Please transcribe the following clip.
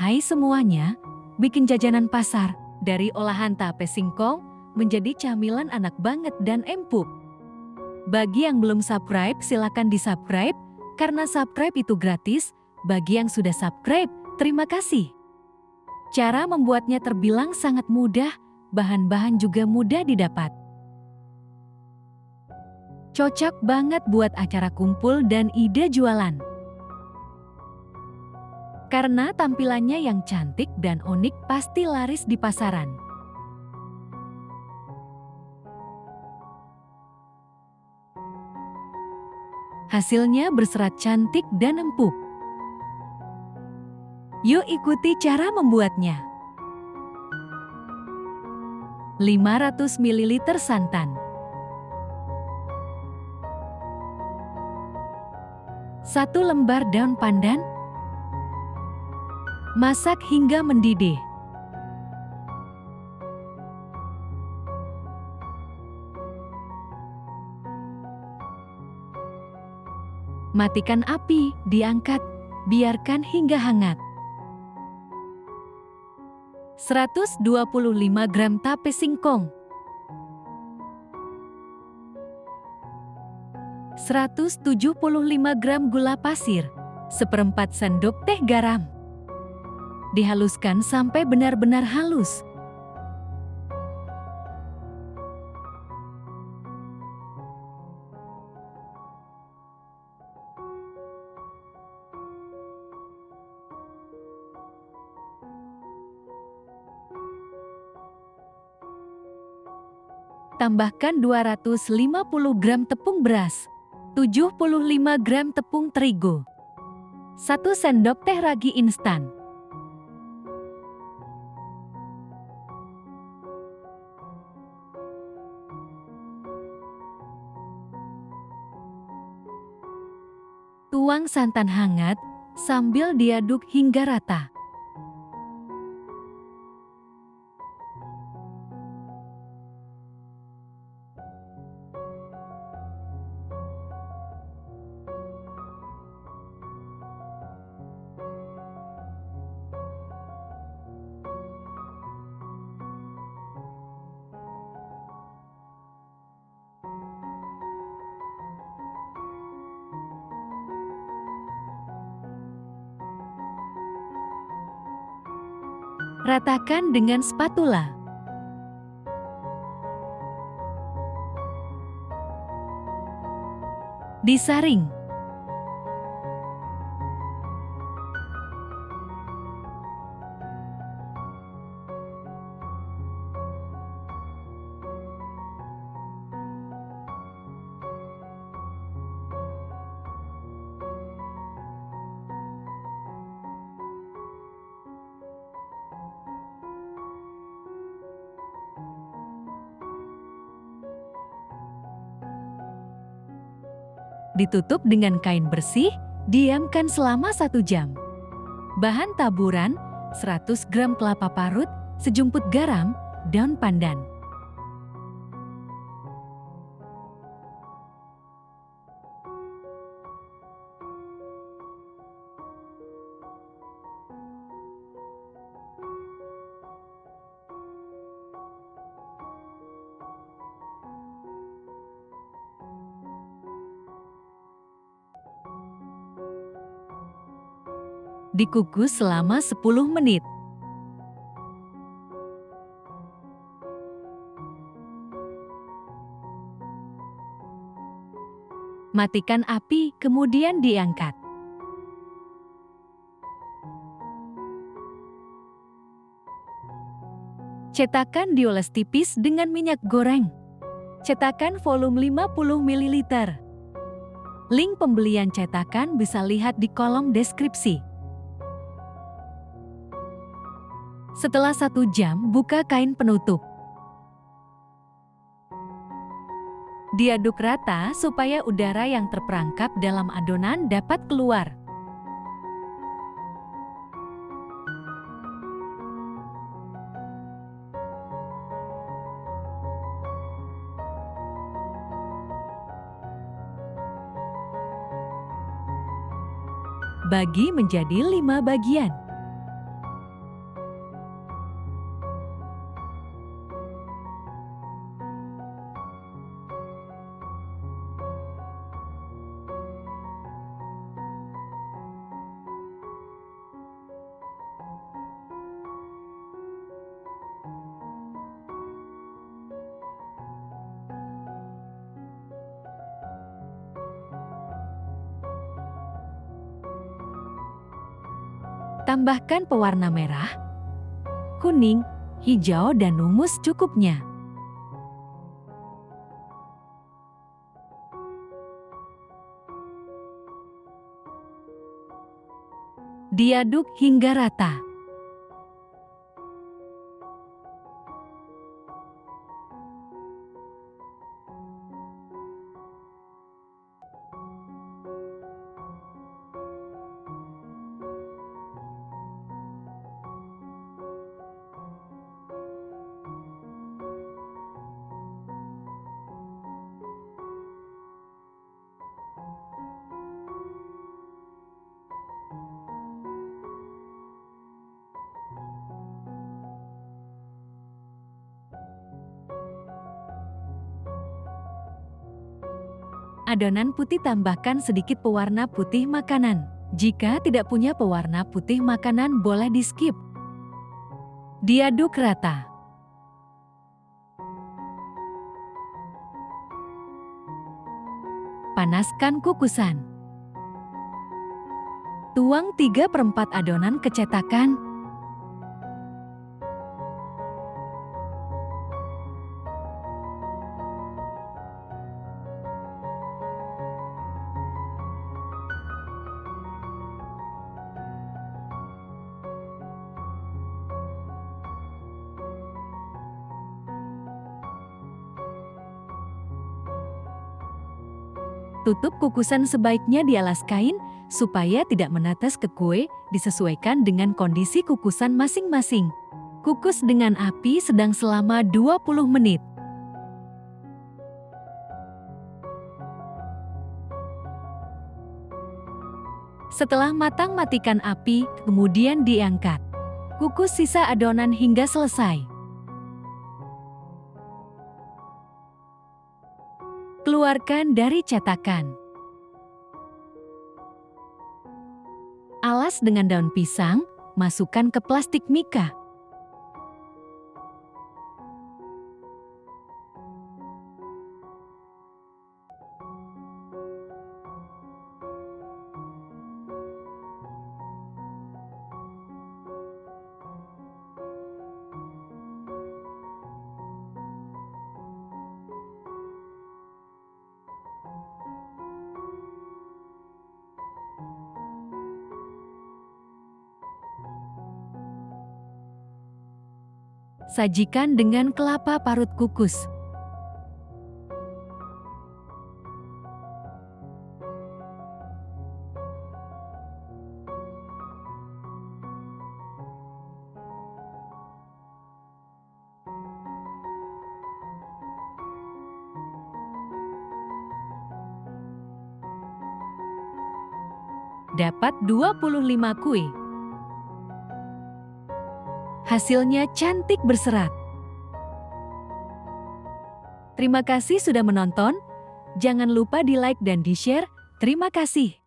Hai semuanya, bikin jajanan pasar dari olahan tape singkong menjadi camilan anak banget dan empuk. Bagi yang belum subscribe, silakan di-subscribe karena subscribe itu gratis. Bagi yang sudah subscribe, terima kasih. Cara membuatnya terbilang sangat mudah, bahan-bahan juga mudah didapat. Cocok banget buat acara kumpul dan ide jualan. Karena tampilannya yang cantik dan unik pasti laris di pasaran. Hasilnya berserat cantik dan empuk. Yuk ikuti cara membuatnya. 500 ml santan. 1 lembar daun pandan. Masak hingga mendidih. Matikan api, diangkat, biarkan hingga hangat. 125 gram tape singkong 175 gram gula pasir seperempat sendok teh garam Dihaluskan sampai benar-benar halus Tambahkan 250 gram tepung beras, 75 gram tepung terigu, 1 sendok teh ragi instan. Tuang santan hangat sambil diaduk hingga rata. Ratakan dengan spatula. Disaring. Ditutup dengan kain bersih, diamkan selama satu jam. Bahan taburan, 100 gram kelapa parut, sejumput garam, daun pandan. Dikukus selama 10 menit. Matikan api, kemudian diangkat. Cetakan dioles tipis dengan minyak goreng. Cetakan volume 50 ml. Link pembelian cetakan bisa lihat di kolom deskripsi. Setelah satu jam, buka kain penutup. Diaduk rata supaya udara yang terperangkap dalam adonan dapat keluar. Bagi menjadi lima bagian. Tambahkan pewarna merah, kuning, hijau dan ungu secukupnya. Diaduk hingga rata. Adonan putih tambahkan sedikit pewarna putih makanan. Jika tidak punya pewarna putih makanan boleh di skip. Diaduk rata. Panaskan kukusan. Tuang 3 per 4 adonan kecetakan Tutup kukusan sebaiknya di alas kain supaya tidak menetes ke kue disesuaikan dengan kondisi kukusan masing-masing. Kukus dengan api sedang selama 20 menit. Setelah matang matikan api, kemudian diangkat. Kukus sisa adonan hingga selesai. Keluarkan dari cetakan. Alas dengan daun pisang, masukkan ke plastik mika. Sajikan dengan kelapa parut kukus. Dapat 25 kue. Hasilnya cantik berserat. Terima kasih sudah menonton. Jangan lupa di like dan di share. Terima kasih.